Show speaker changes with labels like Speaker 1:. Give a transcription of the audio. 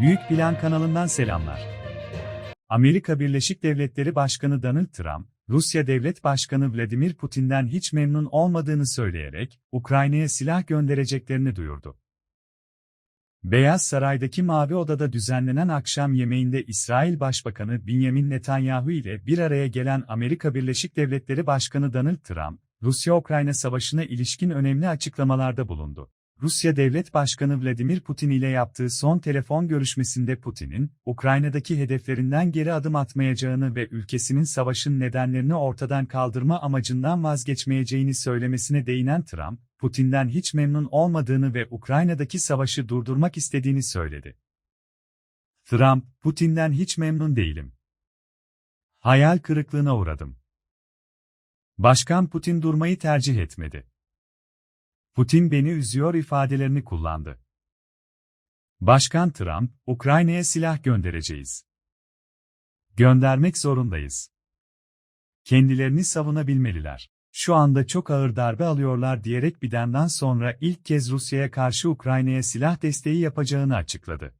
Speaker 1: Büyük Plan kanalından selamlar. Amerika Birleşik Devletleri Başkanı Donald Trump, Rusya Devlet Başkanı Vladimir Putin'den hiç memnun olmadığını söyleyerek, Ukrayna'ya silah göndereceklerini duyurdu. Beyaz Saray'daki Mavi Oda'da düzenlenen akşam yemeğinde İsrail Başbakanı Benjamin Netanyahu ile bir araya gelen Amerika Birleşik Devletleri Başkanı Donald Trump, Rusya-Ukrayna savaşına ilişkin önemli açıklamalarda bulundu. Rusya Devlet Başkanı Vladimir Putin ile yaptığı son telefon görüşmesinde Putin'in, Ukrayna'daki hedeflerinden geri adım atmayacağını ve ülkesinin savaşın nedenlerini ortadan kaldırma amacından vazgeçmeyeceğini söylemesine değinen Trump, Putin'den hiç memnun olmadığını ve Ukrayna'daki savaşı durdurmak istediğini söyledi. Trump, Putin'den hiç memnun değilim. Hayal kırıklığına uğradım. Başkan Putin durmayı tercih etmedi. Putin beni üzüyor ifadelerini kullandı. Başkan Trump, Ukrayna'ya silah göndereceğiz. Göndermek zorundayız. Kendilerini savunabilmeliler. Şu anda çok ağır darbe alıyorlar diyerek Biden'dan sonra ilk kez Rusya'ya karşı Ukrayna'ya silah desteği yapacağını açıkladı.